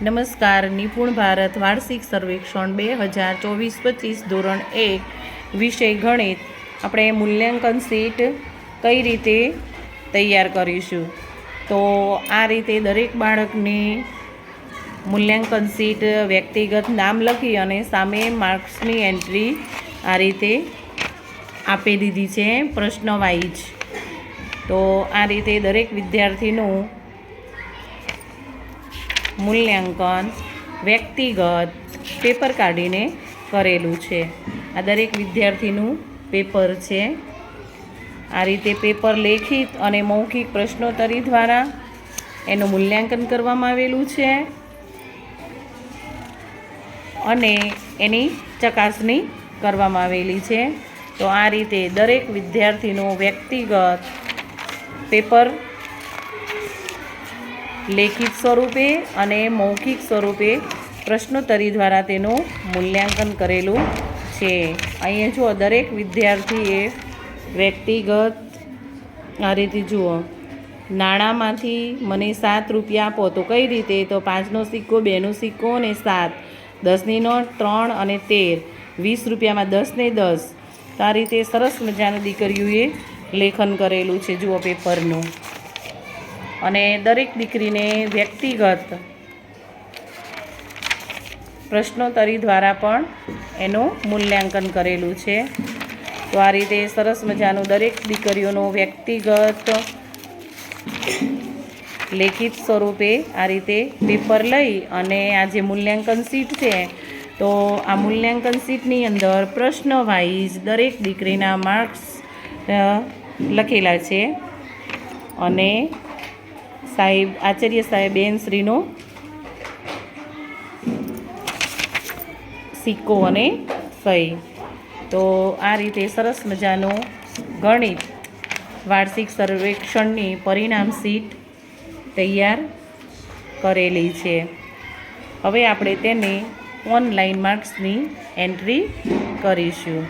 નમસ્કાર, નિપુણ ભારત વાર્ષિક સર્વેક્ષણ બે હજાર ચોવીસ પચીસ ધોરણ એક વિષય ગણિત. આપણે મૂલ્યાંકન શીટ કઈ રીતે તૈયાર કરીશું? તો આ રીતે દરેક બાળકની મૂલ્યાંકન શીટ વ્યક્તિગત નામ લખી અને સામે માર્ક્સની એન્ટ્રી આ રીતે આપી દીધી છે પ્રશ્ન વાઇઝ તો આ રીતે દરેક વિદ્યાર્થીનું મૂલ્યાંકન, વ્યક્તિગત પેપર કાઢીને કરેલું છે. આ દરેક વિદ્યાર્થીનું પેપર છે. આ રીતે પેપર લેખિત અને મૌખિક પ્રશ્નોત્તરી દ્વારા એનું મૂલ્યાંકન કરવામાં આવેલું છે. અને એની ચકાસણી કરવામાં આવેલી છે. તો આ રીતે દરેક વિદ્યાર્થીનું વ્યક્તિગત પેપર લેખિત સ્વરૂપે અને મૌખિક સ્વરૂપે પ્રશ્નોત્તરી દ્વારા તેનું મૂલ્યાંકન કરેલું છે. અહીંયા જુઓ, દરેક વિદ્યાર્થીએ વ્યક્તિગત, આ રીતે જુઓ, નાણાંમાંથી મને સાત રૂપિયા આપો તો કઈ રીતે? તો પાંચનો સિક્કો, બેનો સિક્કો અને સાત. દસની નોટ ત્રણ અને તેર. વીસ રૂપિયામાં દસ ને દસ. તો આ રીતે સરસ મજાની દીકરીઓએ લેખન કરેલું છે, જુઓ, પેપરનું. અને દરેક દીકરીને વ્યક્તિગત પ્રશ્નોત્તરી દ્વારા પણ એનું મૂલ્યાંકન કરેલું છે. તો આ રીતે સરસ મજાનું દરેક દીકરીઓનું વ્યક્તિગત લેખિત સ્વરૂપે આ રીતે પેપર લઈ અને આ જે મૂલ્યાંકન શીટ છે, તો આ મૂલ્યાંકન શીટની અંદર પ્રશ્ન વાઇઝ દરેક દીકરીના માર્ક્સ લખેલા છે. અને સાહેબ, આચાર્ય સાહેબ શ્રીનો સિક્કો અને સહી. તો આ રીતે સરસ મજાનું ગણિત વાર્ષિક સર્વેક્ષણની પરિણામ સીટ તૈયાર કરેલી છે. હવે આપણે તેને ઓનલાઈન માર્ક્સની એન્ટ્રી કરીશું.